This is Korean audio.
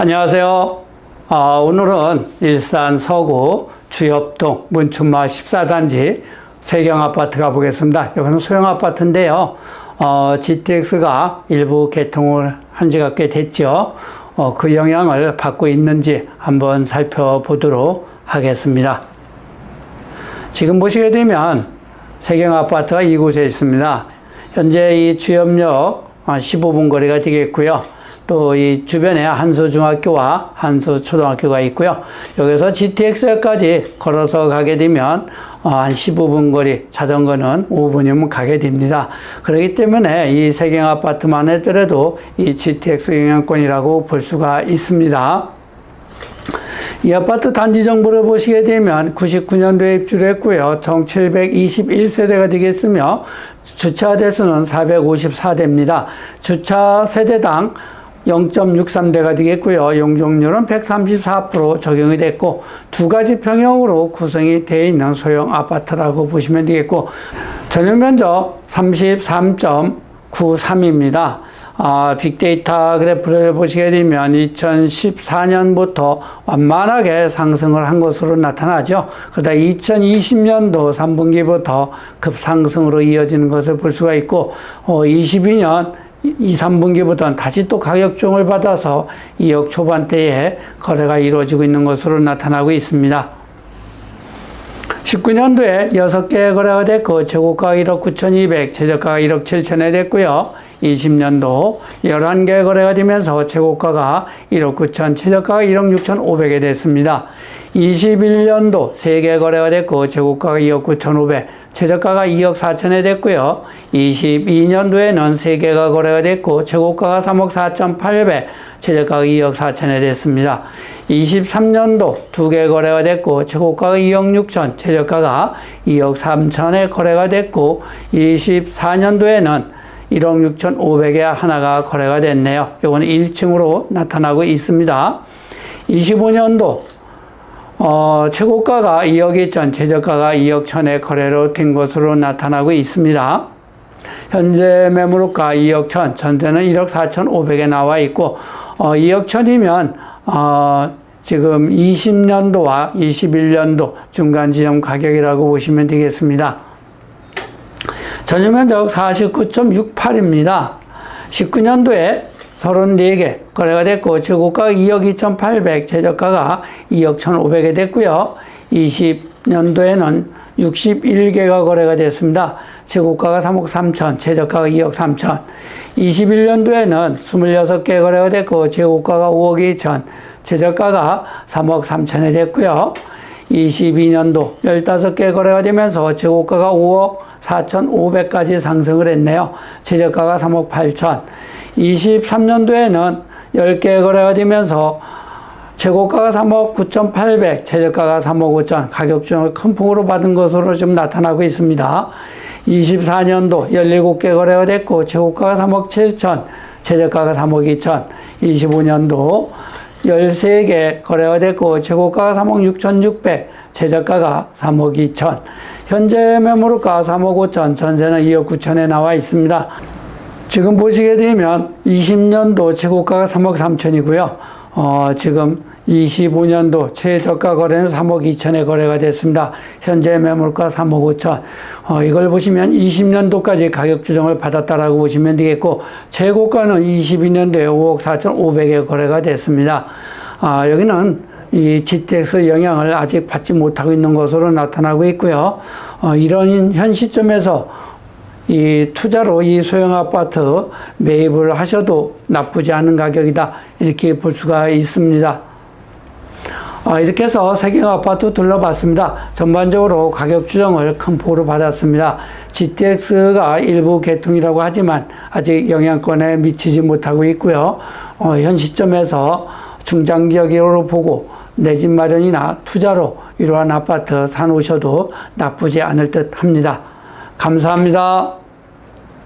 안녕하세요. 아, 오늘은 일산 서구 주엽동 문춘마 14단지 세경 아파트 가보겠습니다. 여기는 소형 아파트인데요. 어, GTX가 일부 개통을 한 지가 꽤 됐죠. 어, 그 영향을 받고 있는지 한번 살펴보도록 하겠습니다. 지금 보시게 되면 세경 아파트가 이곳에 있습니다. 현재 이 주엽역 15분 거리가 되겠고요. 또 이 주변에 한수중학교와 한수초등학교가 있고요. 여기서 GTX역까지 걸어서 가게 되면 어, 한 15분 거리, 자전거는 5분이면 가게 됩니다. 그렇기 때문에 이 세경 아파트만 하더라도 이 GTX 영향권이라고 볼 수가 있습니다. 이 아파트 단지 정보를 보시게 되면 99년도에 입주를 했고요. 총 721세대가 되겠으며 주차 대수는 454대입니다. 주차 세대당 0.63대가 되겠고요. 용적률은 134% 적용이 됐고 두 가지 평형으로 구성이 되어 있는 소형 아파트라고 보시면 되겠고 전용 면적 33.93입니다. 아, 빅데이터 그래프를 보시게 되면 2014년부터 완만하게 상승을 한 것으로 나타나죠. 그러다 2020년도 3분기부터 급상승으로 이어지는 것을 볼 수가 있고, 어, 22년 2, 3분기부터는 다시 또 가격종을 받아서 2억 초반대에 거래가 이루어지고 있는 것으로 나타나고 있습니다. 19년도에 6개 거래가 됐고 최고가 1억 9,200, 최저가가 1억 7천에 됐고요. 20년도 11개 거래가 되면서 최고가가 1억 9천, 최저가가 1억 6천 5백에 됐습니다. 21년도 3개 거래가 됐고 최고가가 2억 9천5백, 최저가가 2억 4천에 됐고요. 22년도에는 3개가 거래가 됐고 최고가가 3억 4천8백, 최저가가 2억 4천에 됐습니다. 23년도 2개 거래가 됐고 최고가가 2억 6천, 최저가가 2억 3천에 거래가 됐고 24년도에는 1억 6천 5백에 하나가 거래가 됐네요. 요거는 1층으로 나타나고 있습니다. 25년도 어, 최고가가 2억 2천, 최저가가 2억 천에 거래로 된 것으로 나타나고 있습니다. 현재 매물가 2억 천, 전세는 1억 4천 5백에 나와 있고, 어, 2억 천이면, 어, 지금 20년도와 21년도 중간 지점 가격이라고 보시면 되겠습니다. 전유 면적 49.68입니다. 19년도에 34개 거래가 됐고 최고가가 2억 2,800, 최저가가 2억 1,500에 됐고요. 20년도에는 61개가 거래가 됐습니다. 최고가가 3억 3천, 최저가가 2억 3천. 21년도에는 26개 거래가 됐고 최고가가 5억 2천, 최저가가 3억 3천에 됐고요. 22년도 15개 거래가 되면서 최고가가 5억 4,500까지 상승을 했네요. 최저가가 3억 8천. 23년도에는 10개 거래가 되면서 최고가가 3억 9,800, 최저가가 3억 5천, 가격 중을 큰 폭으로 받은 것으로 좀 나타나고 있습니다. 24년도 17개 거래가 됐고, 최고가가 3억 7천, 최저가가 3억 2천, 25년도 13개 거래가 됐고 최고가가 3억 6,600, 최저가가 3억 2천. 현재 매물가 3억 5천, 전세는 2억 9천에 나와 있습니다. 지금 보시게 되면 20년도 최고가가 3억 3천이고요. 어, 지금 25년도 최저가 거래는 3억 2천에 거래가 됐습니다. 현재 매물가 3억 5천. 어, 이걸 보시면 20년도까지 가격 조정을 받았다라고 보시면 되겠고, 최고가는 22년도에 5억 4천 5백에 거래가 됐습니다. 아, 여기는 이 GTX 영향을 아직 받지 못하고 있는 것으로 나타나고 있고요. 어, 이런 현 시점에서 이 투자로 이 소형 아파트 매입을 하셔도 나쁘지 않은 가격이다. 이렇게 볼 수가 있습니다. 어, 이렇게 해서 세경 아파트 둘러봤습니다. 전반적으로 가격 추정을 큰 폭으로 받았습니다. GTX가 일부 개통이라고 하지만 아직 영향권에 미치지 못하고 있고요. 어, 현 시점에서 중장기적으로 보고 내 집 마련이나 투자로 이러한 아파트 사놓으셔도 나쁘지 않을 듯 합니다. 감사합니다.